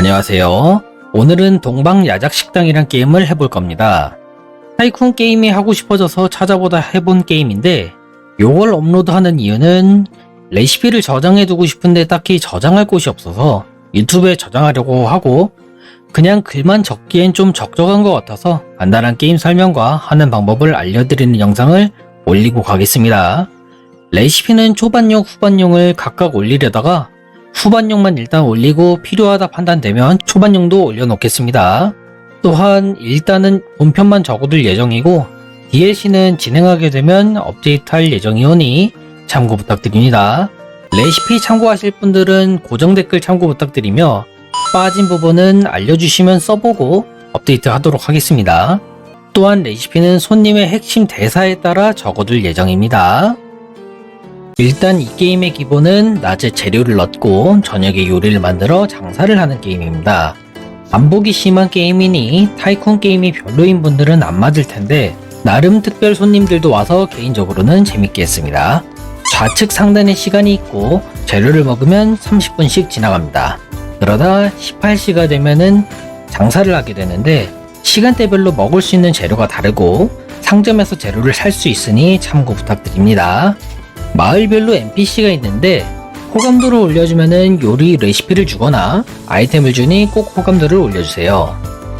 안녕하세요. 오늘은 동방 야작 식당이란 게임을 해볼 겁니다. 타이쿤 게임이 하고 싶어져서 찾아보다 해본 게임인데 요걸 업로드하는 이유는 레시피를 저장해두고 싶은데 딱히 저장할 곳이 없어서 유튜브에 저장하려고 하고 그냥 글만 적기엔 좀 적적한 것 같아서 간단한 게임 설명과 하는 방법을 알려드리는 영상을 올리고 가겠습니다. 레시피는 초반용, 후반용을 각각 올리려다가 후반용만 일단 올리고 필요하다 판단되면 초반용도 올려놓겠습니다. 또한 일단은 본편만 적어둘 예정이고 DLC는 진행하게 되면 업데이트할 예정이오니 참고 부탁드립니다. 레시피 참고하실 분들은 고정 댓글 참고 부탁드리며 빠진 부분은 알려주시면 써보고 업데이트 하도록 하겠습니다. 또한 레시피는 손님의 핵심 대사에 따라 적어둘 예정입니다. 일단 이 게임의 기본은 낮에 재료를 넣고 저녁에 요리를 만들어 장사를 하는 게임입니다. 반복이 심한 게임이니 타이쿤 게임이 별로인 분들은 안 맞을 텐데 나름 특별 손님들도 와서 개인적으로는 재밌게 했습니다. 좌측 상단에 시간이 있고 재료를 먹으면 30분씩 지나갑니다. 그러다 18시가 되면은 장사를 하게 되는데 시간대별로 먹을 수 있는 재료가 다르고 상점에서 재료를 살 수 있으니 참고 부탁드립니다. 마을별로 NPC가 있는데 호감도를 올려주면은 요리 레시피를 주거나 아이템을 주니 꼭 호감도를 올려주세요.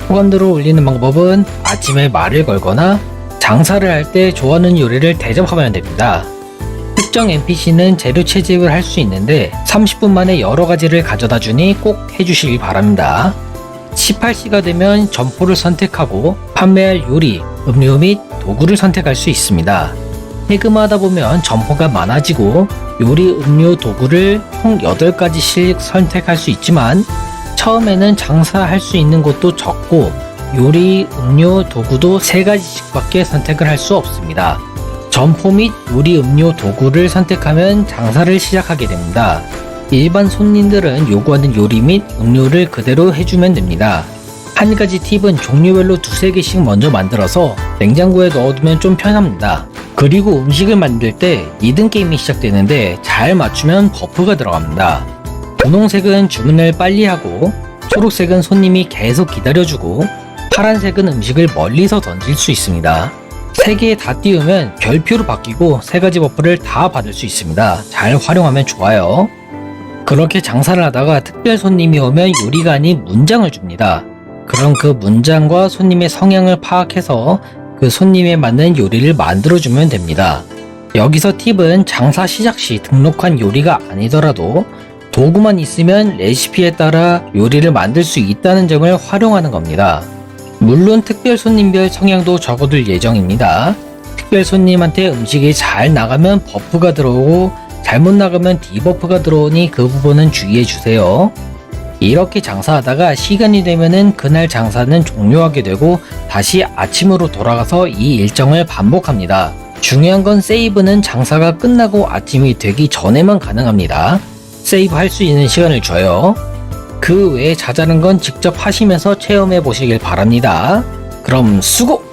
호감도를 올리는 방법은 아침에 말을 걸거나 장사를 할 때 좋아하는 요리를 대접하면 됩니다. 특정 NPC는 재료 채집을 할 수 있는데 30분 만에 여러 가지를 가져다 주니 꼭 해주시기 바랍니다. 18시가 되면 점포를 선택하고 판매할 요리, 음료 및 도구를 선택할 수 있습니다. 해금하다 보면 점포가 많아지고 요리, 음료, 도구를 총 8가지씩 선택할 수 있지만 처음에는 장사할 수 있는 곳도 적고 요리, 음료, 도구도 3가지씩 밖에 선택을 할 수 없습니다. 점포 및 요리, 음료, 도구를 선택하면 장사를 시작하게 됩니다. 일반 손님들은 요구하는 요리 및 음료를 그대로 해주면 됩니다. 한 가지 팁은 종류별로 두세 개씩 먼저 만들어서 냉장고에 넣어두면 좀 편합니다. 그리고 음식을 만들 때 2등 게임이 시작되는데 잘 맞추면 버프가 들어갑니다. 분홍색은 주문을 빨리 하고 초록색은 손님이 계속 기다려주고 파란색은 음식을 멀리서 던질 수 있습니다. 세개다 띄우면 별표로 바뀌고 세 가지 버프를 다 받을 수 있습니다. 잘 활용하면 좋아요. 그렇게 장사를 하다가 특별 손님이 오면 아닌 문장을 줍니다. 그럼 그 문장과 손님의 성향을 파악해서 그 손님에 맞는 요리를 만들어주면 됩니다. 여기서 팁은 장사 시작 시 등록한 요리가 아니더라도 도구만 있으면 레시피에 따라 요리를 만들 수 있다는 점을 활용하는 겁니다. 물론 특별 손님별 성향도 적어둘 예정입니다. 특별 손님한테 음식이 잘 나가면 버프가 들어오고 잘못 나가면 디버프가 들어오니 그 부분은 주의해 주세요. 이렇게 장사하다가 시간이 되면은 그날 장사는 종료하게 되고 다시 아침으로 돌아가서 이 일정을 반복합니다. 중요한 건 세이브는 장사가 끝나고 아침이 되기 전에만 가능합니다. 세이브 할 수 있는 시간을 줘요. 그 외에 자잘한 건 직접 하시면서 체험해 보시길 바랍니다. 그럼 수고!